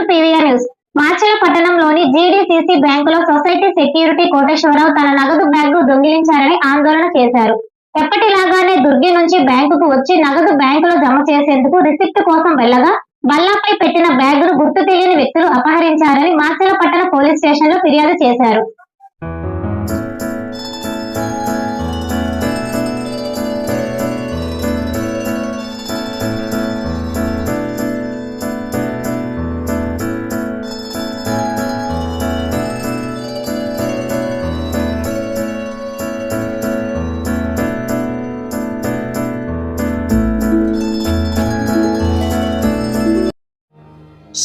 To PVR news. Macherla పట్టణంలోని GDCC బ్యాంకులో society security Koteswararao తన నగదు బ్యాంకు దొంగిలించారని ఆందోళన చేశారు. ఎప్పటిలాగానే దుర్గి నుంచి బ్యాంకుకు వచ్చి నగదు బ్యాంకులో జమ చేసేందుకు రిసిప్ట్ కోసం వెళ్ళగా బల్లాపై పెట్టిన బ్యాగును గుర్తు తెలియని వ్యక్తులు అపహరించారని మాచల పట్టణ పోలీస్ స్టేషన్లో ఫిర్యాదు చేశారు.